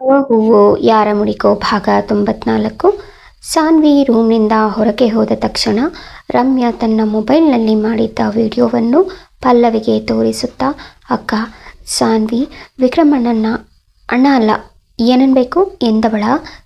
ಹೂವು ಯಾರ ಮುಡಿಕೋ ಭಾಗ ತೊಂಬತ್ನಾಲ್ಕು. ಸಾನ್ವಿ ರೂಮ್ನಿಂದ ಹೊರಗೆ ಹೋದ ತಕ್ಷಣ ರಮ್ಯಾ ತನ್ನ ಮೊಬೈಲ್ನಲ್ಲಿ ಮಾಡಿದ್ದ ವಿಡಿಯೋವನ್ನು ಪಲ್ಲವಿಗೆ ತೋರಿಸುತ್ತಾ, ಅಕ್ಕ, ಸಾನ್ವಿ ವಿಕ್ರಮಣ್ಣನ ಅಣ್ಣ ಅಲ್ಲ ಏನನ್ಬೇಕು ಎಂದವಳ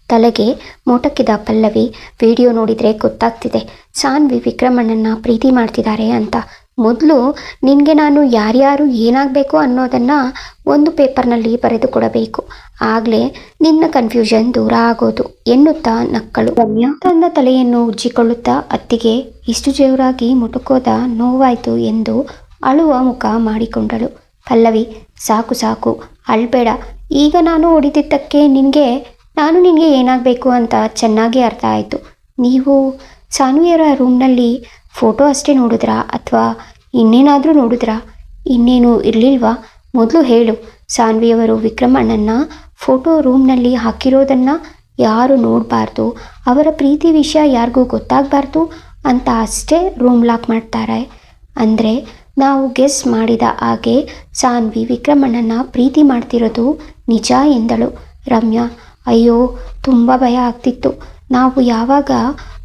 ತಲೆಗೆ ಮೋಟಕ್ಕಿದ ಪಲ್ಲವಿ, ವಿಡಿಯೋ ನೋಡಿದರೆ ಗೊತ್ತಾಗ್ತಿದೆ. ಸಾನ್ವಿ ವಿಕ್ರಮಣ್ಣನ ಪ್ರೀತಿ ಮಾಡ್ತಿದ್ದಾರೆ ಅಂತ ಮೊದಲು ನಿನಗೆ ನಾನು ಯಾರ್ಯಾರು ಏನಾಗಬೇಕು ಅನ್ನೋದನ್ನು ಒಂದು ಪೇಪರ್ನಲ್ಲಿ ಬರೆದುಕೊಡಬೇಕು. ಆಗಲೇ ನಿನ್ನ ಕನ್ಫ್ಯೂಷನ್ ದೂರ ಆಗೋದು ಎನ್ನುತ್ತಾ ನಕ್ಕಳು. ರಮ್ಯ ತನ್ನ ತಲೆಯನ್ನು ಉಜ್ಜಿಕೊಳ್ಳುತ್ತಾ ಅತ್ತಿಗೆ, ಇಷ್ಟು ಜೋರಾಗಿ ಮುಟುಕೋದ ನೋವಾಯಿತು ಎಂದು ಅಳುವ ಮುಖ ಮಾಡಿಕೊಂಡಳು. ಪಲ್ಲವಿ, ಸಾಕು ಸಾಕು, ಅಳ್ಬೇಡ. ಈಗ ನಾನು ಹೊಡೆದಿದ್ದಕ್ಕೆ ನಿನಗೆ, ನಾನು ನಿನಗೆ ಏನಾಗಬೇಕು ಅಂತ ಚೆನ್ನಾಗಿ ಅರ್ಥ ಆಯಿತು. ನೀವು, ಸಾನುವಿಯರ ರೂಮ್ನಲ್ಲಿ ಫೋಟೋ ಅಷ್ಟೇ ನೋಡಿದ್ರಾ ಅಥವಾ ಇನ್ನೇನಾದರೂ ನೋಡಿದ್ರಾ? ಇನ್ನೇನು ಇರಲಿಲ್ವಾ? ಮೊದಲು ಹೇಳು. ಸಾನ್ವಿಯವರು ವಿಕ್ರಮಣ್ಣನ ಫೋಟೋ ರೂಮ್ನಲ್ಲಿ ಹಾಕಿರೋದನ್ನು ಯಾರು ನೋಡಬಾರ್ದು. ಅವರ ಪ್ರೀತಿ ವಿಷಯ ಯಾರಿಗೂ ಗೊತ್ತಾಗಬಾರ್ದು ಅಂತ ಅಷ್ಟೇ ರೂಮ್ ಲಾಕ್ ಮಾಡ್ತಾರೆ. ಅಂದರೆ ನಾವು ಗೆಸ್ ಮಾಡಿದ ಹಾಗೆ ಸಾನ್ವಿ ವಿಕ್ರಮಣ್ಣನ ಪ್ರೀತಿ ಮಾಡ್ತಿರೋದು ನಿಜ ಎಂದಳು ರಮ್ಯಾ. ಅಯ್ಯೋ, ತುಂಬ ಭಯ ಆಗ್ತಿತ್ತು. ನಾವು ಯಾವಾಗ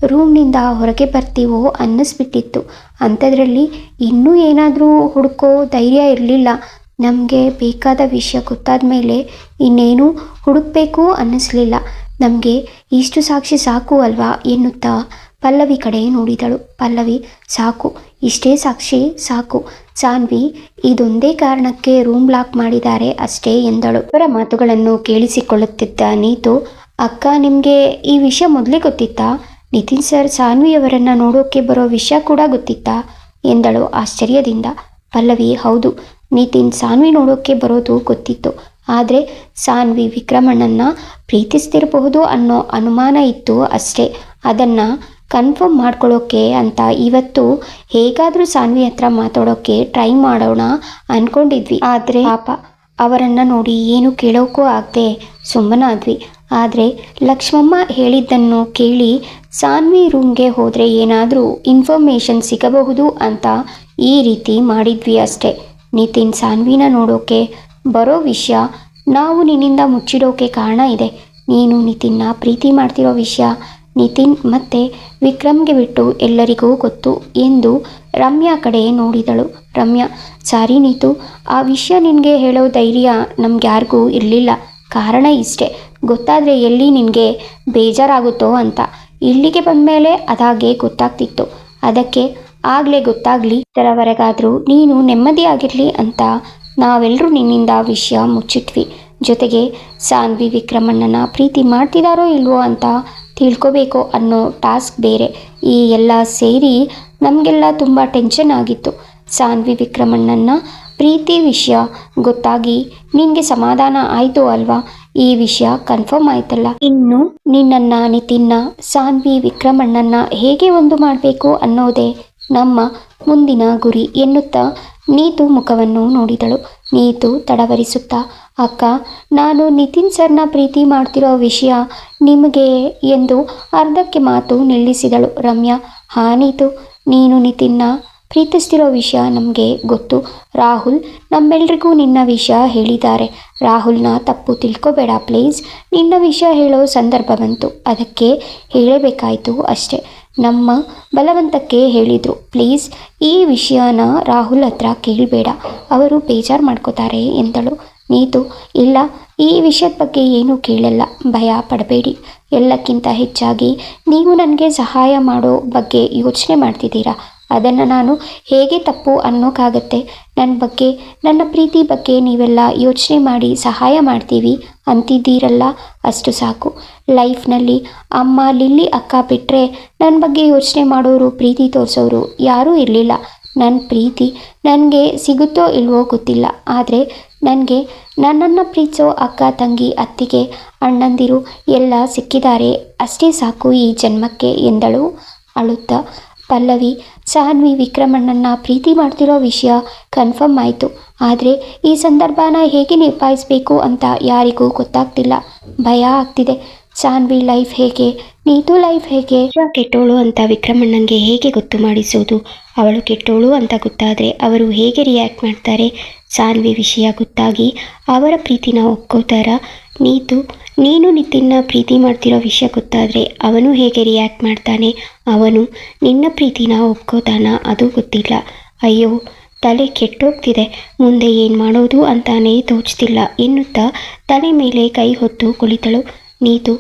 ರೂಮ್ನಿಂದ ಹೊರಗೆ ಬರ್ತೀವೋ ಅನ್ನಿಸ್ಬಿಟ್ಟಿತ್ತು. ಅಂಥದ್ರಲ್ಲಿ ಇನ್ನೂ ಏನಾದರೂ ಹುಡುಕೋ ಧೈರ್ಯ ಇರಲಿಲ್ಲ. ನಮಗೆ ಬೇಕಾದ ವಿಷಯ ಗೊತ್ತಾದ ಮೇಲೆ ಇನ್ನೇನು ಹುಡುಕಬೇಕು ಅನ್ನಿಸ್ಲಿಲ್ಲ. ನಮಗೆ ಇಷ್ಟು ಸಾಕ್ಷಿ ಸಾಕು ಅಲ್ವಾ ಎನ್ನುತ್ತಾ ಪಲ್ಲವಿ ಕಡೆ ನೋಡಿದಳು. ಪಲ್ಲವಿ, ಸಾಕು, ಇಷ್ಟೇ ಸಾಕ್ಷಿ, ಸಾಕು. ಸಾನ್ವಿ, ಇದೊಂದೇ ಕಾರಣಕ್ಕೆ ರೂಮ್ ಲಾಕ್ ಮಾಡಿದ್ದಾರೆ ಅಷ್ಟೇ, ಎಂದಳು. ಅವರ ಮಾತುಗಳನ್ನು ಕೇಳಿಸಿಕೊಳ್ಳುತ್ತಿದ್ದ ನೀತು, ಅಕ್ಕ, ನಿಮಗೆ ಈ ವಿಷಯ ಮೊದಲೇ ಗೊತ್ತಿತ್ತಾ? ನಿತಿನ್ ಸರ್ ಸಾನ್ವಿಯವರನ್ನು ನೋಡೋಕೆ ಬರೋ ವಿಷಯ ಕೂಡ ಗೊತ್ತಿತ್ತಾ? ಎಂದಳು ಆಶ್ಚರ್ಯದಿಂದ. ಪಲ್ಲವಿ ಹೌದು. ನಿತಿನ್ ಸಾನ್ವಿ ನೋಡೋಕೆ ಬರೋದು ಗೊತ್ತಿತ್ತು. ಆದರೆ ಸಾನ್ವಿ ವಿಕ್ರಮಣ್ಣನ ಪ್ರೀತಿಸ್ತಿರಬಹುದು ಅನ್ನೋ ಅನುಮಾನ ಇತ್ತು ಅಷ್ಟೇ. ಅದನ್ನು ಕನ್ಫರ್ಮ್ ಮಾಡ್ಕೊಳ್ಳೋಕೆ ಅಂತ ಇವತ್ತು ಹೇಗಾದರೂ ಸಾನ್ವಿ ಹತ್ರ ಮಾತಾಡೋಕ್ಕೆ ಟ್ರೈ ಮಾಡೋಣ ಅಂದ್ಕೊಂಡಿದ್ವಿ ಆದರೆ ಪಾಪ, ಅವರನ್ನು ನೋಡಿ ಏನು ಕೇಳೋಕ್ಕೂ ಆಗದೆ ಸುಮ್ಮನಾದ್ವಿ. ಆದರೆ ಲಕ್ಷ್ಮಮ್ಮ ಹೇಳಿದ್ದನ್ನು ಕೇಳಿ ಸಾನ್ವಿ ರೂಮ್ಗೆ ಹೋದರೆ ಏನಾದರೂ ಇನ್ಫಾರ್ಮೇಷನ್ ಸಿಗಬಹುದು ಅಂತ ಈ ರೀತಿ ಮಾಡಿದ್ವಿ ಅಷ್ಟೇ. ನಿತಿನ್ ಸಾನ್ವಿನ ನೋಡೋಕೆ ಬರೋ ವಿಷಯ, ನಾವು ನಿನ್ನಿಂದ ಮುಚ್ಚಿಡೋಕೆ ಕಾರಣ ಇದೆ. ನೀನು ನಿತಿನ್ನ ಪ್ರೀತಿ ಮಾಡ್ತಿರೋ ವಿಷಯ, ನಿತಿನ್ ಮತ್ತೆ ವಿಕ್ರಮ್ಗೆ ಬಿಟ್ಟು ಎಲ್ಲರಿಗೂ ಗೊತ್ತು ಎಂದು ರಮ್ಯಾ ಕಡೆ ನೋಡಿದಳು. ರಮ್ಯಾ, ಸಾರಿ ನೀತು, ಆ ವಿಷಯ ನಿನಗೆ ಹೇಳೋ ಧೈರ್ಯ ನಮ್ಗೆ ಯಾರಿಗೂ ಇರಲಿಲ್ಲ. ಕಾರಣ ಇಷ್ಟೇ. ಗೊತ್ತಾದರೆ ಎಲ್ಲಿ ನಿನಗೆ ಬೇಜಾರಾಗುತ್ತೋ ಅಂತ. ಇಲ್ಲಿಗೆ ಬಂದಮೇಲೆ ಅದಾಗೆ ಗೊತ್ತಾಗ್ತಿತ್ತು. ಅದಕ್ಕೆ ಆಗಲೇ ಗೊತ್ತಾಗಲಿ ಇದರವರೆಗಾದರೂ ನೀನು ನೆಮ್ಮದಿಯಾಗಿರಲಿ ಅಂತ ನಾವೆಲ್ಲರೂ ನಿನ್ನಿಂದ ವಿಷಯ ಮುಚ್ಚಿಟ್ವಿ. ಜೊತೆಗೆ ಸಾನ್ವಿ ವಿಕ್ರಮಣ್ಣನ ಪ್ರೀತಿ ಮಾಡ್ತಿದಾರೋ ಇಲ್ವೋ ಅಂತ ತಿಳ್ಕೊಬೇಕು ಅನ್ನೋ ಟಾಸ್ಕ್ ಬೇರೆ. ಈ ಎಲ್ಲ ಸೇರಿ ನಮಗೆಲ್ಲ ತುಂಬ ಟೆನ್ಷನ್ ಆಗಿತ್ತು. ಸಾನ್ವಿ ವಿಕ್ರಮಣ್ಣನ ಪ್ರೀತಿ ವಿಷಯ ಗೊತ್ತಾಗಿ ನಿನಗೆ ಸಮಾಧಾನ ಆಯಿತು ಅಲ್ವಾ? ಈ ವಿಷಯ ಕನ್ಫರ್ಮ್ ಆಯ್ತಲ್ಲ? ಇನ್ನು ನಿನ್ನ ನಿತಿನ್ನ, ಸಾನ್ವಿ ವಿಕ್ರಮಣ್ಣನ ಹೇಗೆ ಒಂದು ಮಾಡಬೇಕು ಅನ್ನೋದೇ ನಮ್ಮ ಮುಂದಿನ ಗುರಿ ಎನ್ನುತ್ತಾ ನೀತು ಮುಖವನ್ನು ನೋಡಿದಳು. ನೀತು ತಡವರಿಸುತ್ತಾ, ಅಕ್ಕ, ನಾನು ನಿತಿನ್ ಸರ್ನ ಪ್ರೀತಿ ಮಾಡ್ತಿರೋ ವಿಷಯ ನಿಮಗೆ ಎಂದು ಅರ್ಧಕ್ಕೆ ಮಾತು ನಿಲ್ಲಿಸಿದಳು ರಮ್ಯಾ. ಹಾ, ನೀತು. ನೀನು ನಿತಿನ್ನ ಪ್ರೀತಿಸ್ತಿರೋ ವಿಷಯ ನಮಗೆ ಗೊತ್ತು. ರಾಹುಲ್, ನಮ್ಮೆಲ್ರಿಗೂ ನಿನ್ನ ವಿಷಯ ಹೇಳಿದ್ದಾರೆ. ರಾಹುಲ್ನ ತಪ್ಪು ತಿಳ್ಕೊಬೇಡ ಪ್ಲೀಸ್. ನಿನ್ನ ವಿಷಯ ಹೇಳೋ ಸಂದರ್ಭ ಬಂತು. ಅದಕ್ಕೆ ಹೇಳಬೇಕಾಯಿತು ಅಷ್ಟೇ. ನಮ್ಮ ಬಲವಂತಕ್ಕೆ ಹೇಳಿದರು. ಪ್ಲೀಸ್, ಈ ವಿಷಯನ ರಾಹುಲ್ ಹತ್ರ ಕೇಳಬೇಡ. ಅವರು ಬೇಜಾರು ಮಾಡ್ಕೋತಾರೆ ಎಂದಳು. ನೀತು, ಇಲ್ಲ, ಈ ವಿಷಯದ ಬಗ್ಗೆ ಏನೂ ಕೇಳಲ್ಲ. ಭಯ ಪಡಬೇಡಿ. ಎಲ್ಲಕ್ಕಿಂತ ಹೆಚ್ಚಾಗಿ ನೀವು ನನಗೆ ಸಹಾಯ ಮಾಡೋ ಬಗ್ಗೆ ಯೋಚನೆ ಮಾಡ್ತಿದ್ದೀರಾ? ಅದನ್ನು ನಾನು ಹೇಗೆ ತಪ್ಪು ಅನ್ನೋಕ್ಕಾಗತ್ತೆ ನನ್ನ ಬಗ್ಗೆ, ನನ್ನ ಪ್ರೀತಿ ಬಗ್ಗೆ ನೀವೆಲ್ಲ ಯೋಚನೆ ಮಾಡಿ ಸಹಾಯ ಮಾಡ್ತೀವಿ ಅಂತಿದ್ದೀರಲ್ಲ? ಅಷ್ಟು ಸಾಕು. ಲೈಫ್ನಲ್ಲಿ ಅಮ್ಮ ಲಿಲ್ಲಿ ಅಕ್ಕ ಬಿಟ್ಟರೆ ನನ್ನ ಬಗ್ಗೆ ಯೋಚನೆ ಮಾಡೋರು, ಪ್ರೀತಿ ತೋರಿಸೋರು ಯಾರೂ ಇರಲಿಲ್ಲ. ನನ್ನ ಪ್ರೀತಿ ನನಗೆ ಸಿಗುತ್ತೋ ಇಲ್ವೋ ಗೊತ್ತಿಲ್ಲ. ಆದರೆ ನನಗೆ ನನ್ನನ್ನು ಪ್ರೀತಿಸೋ ಅಕ್ಕ, ತಂಗಿ, ಅತ್ತಿಗೆ, ಅಣ್ಣಂದಿರು ಎಲ್ಲ ಸಿಕ್ಕಿದ್ದಾರೆ. ಅಷ್ಟೇ ಸಾಕು ಈ ಜನ್ಮಕ್ಕೆ ಎಂದಳು ಅಳುತ್ತಾ. ಪಲ್ಲವಿ ಸಾನ್ವಿ ವಿಕ್ರಮಣ್ಣನ ಪ್ರೀತಿ ಮಾಡ್ತಿರೋ ವಿಷಯ ಕನ್ಫರ್ಮ್ ಆಯಿತು. ಆದರೆ ಈ ಸಂದರ್ಭನ ಹೇಗೆ ನಿಭಾಯಿಸಬೇಕು ಅಂತ ಯಾರಿಗೂ ಗೊತ್ತಾಗ್ತಿಲ್ಲ. ಭಯ ಆಗ್ತಿದೆ. ಸಾನ್ವಿ ಲೈಫ್ ಹೇಗೆ ನೀತು ಲೈಫ್ ಹೇಗೆ? ಕೆಟ್ಟೋಳು ಅಂತ ವಿಕ್ರಮಣ್ಣನಿಗೆ ಹೇಗೆ ಗೊತ್ತು ಮಾಡಿಸೋದು? ಅವಳು ಕೆಟ್ಟೋಳು ಅಂತ ಗೊತ್ತಾದರೆ ಅವರು ಹೇಗೆ ರಿಯಾಕ್ಟ್ ಮಾಡ್ತಾರೆ? ಜಾನ್ವಿ ವಿಷಯ ಗೊತ್ತಾಗಿ ಅವರ ಪ್ರೀತಿನ ಒಪ್ಕೋತಾರ. ನೀತು, ನೀನು ನಿತಿನ್ನ ಪ್ರೀತಿ ಮಾಡ್ತಿರೋ ವಿಷಯ ಗೊತ್ತಾದರೆ ಅವನು ಹೇಗೆ ರಿಯಾಕ್ಟ್ ಮಾಡ್ತಾನೆ? ಅವನು ನಿನ್ನ ಪ್ರೀತಿನ ಒಪ್ಕೋತಾನ, ಅದು ಗೊತ್ತಿಲ್ಲ. ಅಯ್ಯೋ, ತಲೆ ಕೆಟ್ಟೋಗ್ತಿದೆ. ಮುಂದೆ ಏನು ಮಾಡೋದು ಅಂತಾನೇ ತೋಚ್ತಿಲ್ಲ ಎನ್ನುತ್ತಾ ತಲೆ ಮೇಲೆ ಕೈ ಹೊತ್ತು ಕುಳಿತಳು. ನೀತು,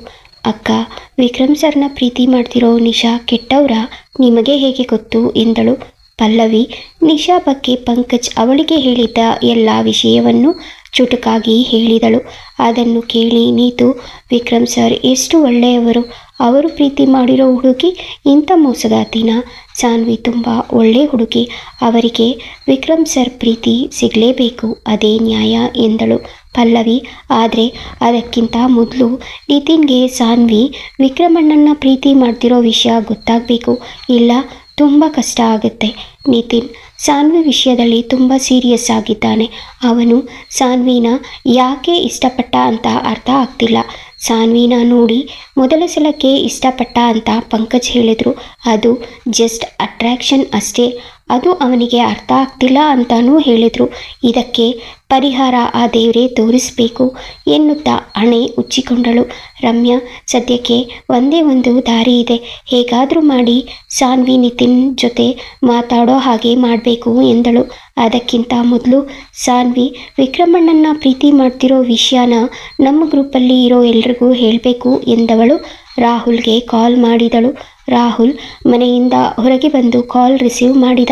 ಅಕ್ಕ, ವಿಕ್ರಮ್ ಸರ್ನ ಪ್ರೀತಿ ಮಾಡ್ತಿರೋ ನಿಶಾ ಕೆಟ್ಟವ್ರ ನಿಮಗೆ ಹೇಗೆ ಗೊತ್ತು? ಎಂದಳು ಪಲ್ಲವಿ. ನಿಶಾ ಬಗ್ಗೆ ಪಂಕಜ್ ಅವಳಿಗೆ ಹೇಳಿದ್ದ ಎಲ್ಲ ವಿಷಯವನ್ನು ಚುಟುಕಾಗಿ ಹೇಳಿದಳು. ಅದನ್ನು ಕೇಳಿ ನೀತು, ವಿಕ್ರಮ್ ಸರ್, ಎಷ್ಟು ಒಳ್ಳೆಯವರು. ಅವರು ಪ್ರೀತಿ ಮಾಡಿರೋ ಹುಡುಗಿ ಇಂಥ ಮೋಸಗಾತಿನ ಸಾನ್ವಿ ತುಂಬ ಒಳ್ಳೆ ಹುಡುಗಿ. ಅವರಿಗೆ ವಿಕ್ರಮ್ ಸರ್ ಪ್ರೀತಿ ಸಿಗಲೇಬೇಕು, ಅದೇ ನ್ಯಾಯ, ಎಂದಳು ಪಲ್ಲವಿ. ಆದರೆ ಅದಕ್ಕಿಂತ ಮೊದಲು ನಿತಿನ್ಗೆ ಸಾನ್ವಿ ವಿಕ್ರಮಣ್ಣನ ಪ್ರೀತಿ ಮಾಡ್ತಿರೋ ವಿಷಯ ಗೊತ್ತಾಗಬೇಕು. ಇಲ್ಲ, ತುಂಬ ಕಷ್ಟ ಆಗುತ್ತೆ. ನಿತಿನ್ ಸಾನ್ವಿ ವಿಷಯದಲ್ಲಿ ತುಂಬ ಸೀರಿಯಸ್ ಆಗಿದ್ದಾನೆ. ಅವನು ಸಾನ್ವಿನ ಯಾಕೆ ಇಷ್ಟಪಟ್ಟ ಅಂತ ಅರ್ಥ ಆಗ್ತಿಲ್ಲ. ಸಾನ್ವಿನ ನೋಡಿ ಮೊದಲ ಸಲಕ್ಕೆ ಇಷ್ಟಪಟ್ಟ ಅಂತ ಪಂಕಜ್ ಹೇಳಿದರು. ಅದು ಜಸ್ಟ್ ಅಟ್ರ್ಯಾಕ್ಷನ್ ಅಷ್ಟೇ. ಅದು ಅವನಿಗೆ ಅರ್ಥ ಆಗ್ತಿಲ್ಲ ಅಂತಾನೂ ಹೇಳಿದರು. ಇದಕ್ಕೆ ಪರಿಹಾರ ಆ ದೇವರೇ ತೋರಿಸಬೇಕು ಎನ್ನುತ್ತಾ ಹಣೆ ಉಚ್ಚಿಕೊಂಡಳು. ರಮ್ಯಾ, ಸದ್ಯಕ್ಕೆ ಒಂದೇ ಒಂದು ದಾರಿ ಇದೆ. ಹೇಗಾದರೂ ಮಾಡಿ ಸಾನ್ವಿ, ನಿತಿನ್ ಜೊತೆ ಮಾತಾಡೋ ಹಾಗೆ ಮಾಡಬೇಕು ಎಂದಳು. ಅದಕ್ಕಿಂತ ಮೊದಲು ಸಾನ್ವಿ ವಿಕ್ರಮಣ್ಣನ ಪ್ರೀತಿ ಮಾಡ್ತಿರೋ ವಿಷಯನ ನಮ್ಮ ಗ್ರೂಪಲ್ಲಿ ಇರೋ ಎಲ್ರಿಗೂ ಹೇಳಬೇಕು ಎಂದವಳು. ರಾಹುಲ್ಗೆ ಕಾಲ್ ಮಾಡಿದಳು. ರಾಹುಲ್ ಮನೆಯಿಂದ ಹೊರಗೆ ಬಂದು ಕಾಲ್ ರಿಸೀವ್ ಮಾಡಿದ.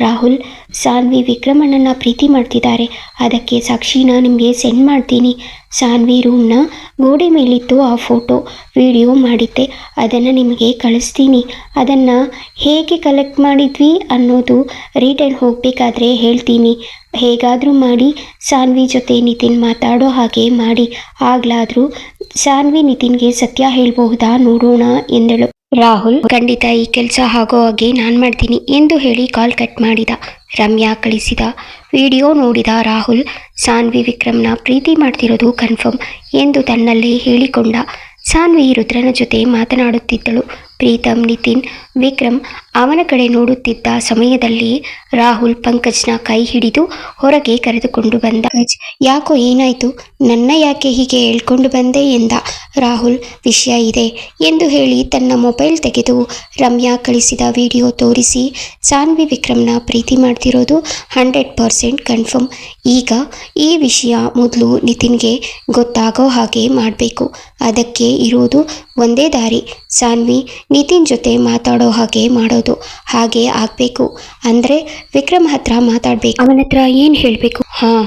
ರಾಹುಲ್, ಸಾನ್ವಿ ವಿಕ್ರಮಣ್ಣನ ಪ್ರೀತಿ ಮಾಡ್ತಿದ್ದಾರೆ. ಅದಕ್ಕೆ ಸಾಕ್ಷಿನ ನಿಮಗೆ ಸೆಂಡ್ ಮಾಡ್ತೀನಿ. ಸಾನ್ವಿ ರೂಮ್ನ ಗೋಡೆ ಮೇಲಿತ್ತು ಆ ಫೋಟೋ ವಿಡಿಯೋ ಮಾಡಿದ್ದೆ. ಅದನ್ನು ನಿಮಗೆ ಕಳಿಸ್ತೀನಿ. ಅದನ್ನು ಹೇಗೆ ಕಲೆಕ್ಟ್ ಮಾಡಿದ್ವಿ ಅನ್ನೋದು ರಿಟರ್ನ್ ಹೋಗಬೇಕಾದ್ರೆ ಹೇಳ್ತೀನಿ. ಹೇಗಾದರೂ ಮಾಡಿ, ಸಾನ್ವಿ ಜೊತೆ ನಿತಿನ್ ಮಾತಾಡೋ ಹಾಗೆ ಮಾಡಿ. ಆಗ್ಲಾದರೂ ಸಾನ್ವಿ ನಿತಿನ್ಗೆ ಸತ್ಯ ಹೇಳಬಹುದಾ ನೋಡೋಣ ಎಂದಳು. ರಾಹುಲ್, ಖಂಡಿತ ಈ ಕೆಲಸ ಆಗೋ ಹಾಗೆ ನಾನು ಮಾಡ್ತೀನಿ ಎಂದು ಹೇಳಿ ಕಾಲ್ ಕಟ್ ಮಾಡಿದ. ರಮ್ಯಾ ಕಳಿಸಿದ. ವಿಡಿಯೋ ನೋಡಿದ ರಾಹುಲ್, ಸಾನ್ವಿ ವಿಕ್ರಮ್ನ ಪ್ರೀತಿ ಮಾಡ್ತಿರೋದು ಕನ್ಫರ್ಮ್ ಎಂದು ತನ್ನಲ್ಲೇ ಹೇಳಿಕೊಂಡ. ಸಾನ್ವಿ ರುದ್ರನ ಜೊತೆ ಮಾತನಾಡುತ್ತಿದ್ದಳು. ಪ್ರೀತಮ್ ನಿತಿನ್, ವಿಕ್ರಮ್ ಅವನ ಕಡೆ ನೋಡುತ್ತಿದ್ದ ಸಮಯದಲ್ಲಿ ರಾಹುಲ್ ಪಂಕಜ್ನ ಕೈ ಹಿಡಿದು ಹೊರಗೆ ಕರೆದುಕೊಂಡು ಬಂದ. ಯಾಕೋ ಏನಾಯಿತು? ನನ್ನ ಯಾಕೆ ಹೀಗೆ ಹೇಳ್ಕೊಂಡು ಬಂದೆ? ಎಂದ. ರಾಹುಲ್, ವಿಷಯ ಇದೆ ಎಂದು ಹೇಳಿ ತನ್ನ ಮೊಬೈಲ್ ತೆಗೆದು ರಮ್ಯಾ ಕಳಿಸಿದ ವಿಡಿಯೋ ತೋರಿಸಿ, ಸಾನ್ವಿ ವಿಕ್ರಮ್ನ ಪ್ರೀತಿ ಮಾಡ್ತಿರೋದು ಹಂಡ್ರೆಡ್ ಪರ್ಸೆಂಟ್ ಕನ್ಫರ್ಮ್. ಈಗ ಈ ವಿಷಯ ಮೊದಲು ನಿತಿನ್ಗೆ ಗೊತ್ತಾಗೋ ಹಾಗೆ ಮಾಡಬೇಕು. ಅದಕ್ಕೆ ಇರೋದು ಒಂದೇ ದಾರಿ. ಸಾನ್ವಿ ನಿತಿನ್ ಜೊತೆ ಮಾತಾಡೋ ಹಾಗೆ ಮಾಡೋದು ಹಾಗೆ ಆಗಬೇಕು. ಅಂದರೆ ವಿಕ್ರಮ್ ಹತ್ರ ಮಾತಾಡಬೇಕು. ಅವನ ಹತ್ರ ಏನು ಹೇಳಬೇಕು? ಹಾಂ,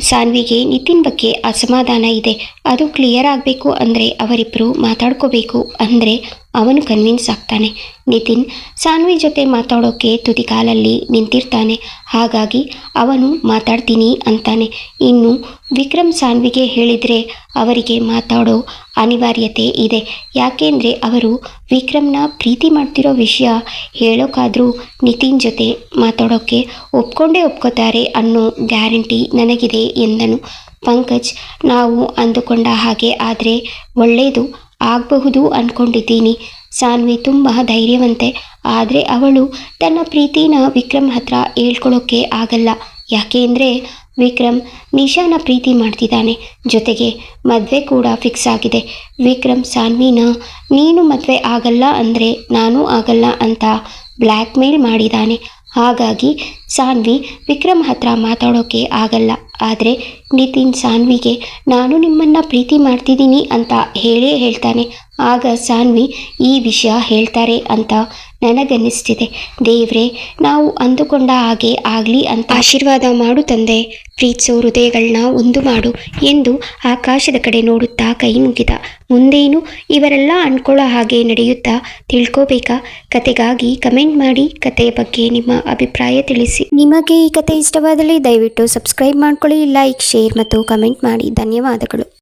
ಸಾನ್ವಿಗೆ ನಿತಿನ್ ಬಗ್ಗೆ ಅಸಮಾಧಾನ ಇದೆ. ಅದು ಕ್ಲಿಯರ್ ಆಗಬೇಕು ಅಂದರೆ ಅವರಿಬ್ಬರು ಮಾತಾಡ್ಕೋಬೇಕು ಅಂದರೆ ಅವನು ಕನ್ವಿನ್ಸ್ ಆಗ್ತಾನೆ. ನಿತಿನ್ ಸಾನ್ವಿ ಜೊತೆ ಮಾತಾಡೋಕ್ಕೆ ತುದಿಕಾಲಲ್ಲಿ ನಿಂತಿರ್ತಾನೆ. ಹಾಗಾಗಿ ಅವನು ಮಾತಾಡ್ತೀನಿ ಅಂತಾನೆ. ಇನ್ನು ವಿಕ್ರಮ್ ಸಾನ್ವಿಗೆ ಹೇಳಿದರೆ ಅವರಿಗೆ ಮಾತಾಡೋ ಅನಿವಾರ್ಯತೆ ಇದೆ. ಯಾಕೆಂದರೆ ಅವರು ವಿಕ್ರಮ್ನ ಪ್ರೀತಿ ಮಾಡ್ತಿರೋ ವಿಷಯ ಹೇಳೋಕ್ಕಾದರೂ ನಿತಿನ್ ಜೊತೆ ಮಾತಾಡೋಕ್ಕೆ ಒಪ್ಕೊಂಡೇ ಒಪ್ಕೋತಾರೆ ಅನ್ನೋ ಗ್ಯಾರಂಟಿ ನನಗಿದೆ ಎಂದನು. ಪಂಕಜ್, ನಾವು ಅಂದುಕೊಂಡ ಹಾಗೆ ಆದರೆ ಒಳ್ಳೆಯದು ಆಗಬಹುದು ಅಂದ್ಕೊಂಡಿದ್ದೀನಿ ಸಾನ್ವಿ ತುಂಬ ಧೈರ್ಯವಂತೆ, ಆದರೆ ಅವಳು ತನ್ನ ಪ್ರೀತಿನ ವಿಕ್ರಮ್ ಹತ್ರ ಹೇಳ್ಕೊಳ್ಳೋಕ್ಕೆ ಆಗಲ್ಲ. ಯಾಕೆಂದರೆ ವಿಕ್ರಮ್ ನಿಶಾನ ಪ್ರೀತಿ ಮಾಡ್ತಿದ್ದಾನೆ. ಜೊತೆಗೆ ಮದುವೆ ಕೂಡ ಫಿಕ್ಸ್ ಆಗಿದೆ. ವಿಕ್ರಮ್, ಸಾನ್ವಿನ, ನೀನು ಮದುವೆ ಆಗಲ್ಲ ಅಂದರೆ ನಾನು ಆಗಲ್ಲ ಅಂತ ಬ್ಲ್ಯಾಕ್ ಮೇಲ್ ಮಾಡಿದ್ದಾನೆ. ಹಾಗಾಗಿ ಸಾನ್ವಿ ವಿಕ್ರಮ್ ಹತ್ರ ಮಾತಾಡೋಕೆ ಆಗಲ್ಲ. ಆದರೆ ನಿತಿನ್ ಸಾನ್ವಿಗೆ, ನಾನು ನಿಮ್ಮನ್ನು ಪ್ರೀತಿ ಮಾಡ್ತಿದ್ದೀನಿ ಅಂತ ಹೇಳೇ ಹೇಳ್ತಾನೆ. ಆಗ ಸಾನ್ವಿ, ಈ ವಿಷಯ ಹೇಳ್ತಾರೆ ಅಂತ ನನಗನ್ನಿಸ್ತಿದೆ. ದೇವ್ರೆ, ನಾವು ಅಂದುಕೊಂಡ ಹಾಗೆ ಆಗಲಿ ಅಂತ ಆಶೀರ್ವಾದ ಮಾಡು ತಂದೆ. ಪ್ರೀತಿಸೋ ಹೃದಯಗಳನ್ನ ಒಂದು ಮಾಡು ಎಂದು ಆಕಾಶದ ಕಡೆ ನೋಡುತ್ತಾ ಕೈ ಮುಗಿದ. ಮುಂದೇನು ಇವರೆಲ್ಲ ಅನ್ಕೊಳ್ಳೋ ಹಾಗೆ ನಡೆಯುತ್ತಾ ತಿಳ್ಕೋಬೇಕಾ? ಕತೆಗಾಗಿ ಕಮೆಂಟ್ ಮಾಡಿ ಕತೆಯ ಬಗ್ಗೆ ನಿಮ್ಮ ಅಭಿಪ್ರಾಯ ತಿಳಿಸಿ. ನಿಮಗೆ ಈ ಕತೆ ಇಷ್ಟವಾದಲ್ಲಿ ದಯವಿಟ್ಟು ಸಬ್ಸ್ಕ್ರೈಬ್ ಮಾಡ್ಕೊಳ್ಳಿ, ಲೈಕ್, ಶೇರ್ ಮತ್ತು ಕಮೆಂಟ್ ಮಾಡಿ. ಧನ್ಯವಾದಗಳು.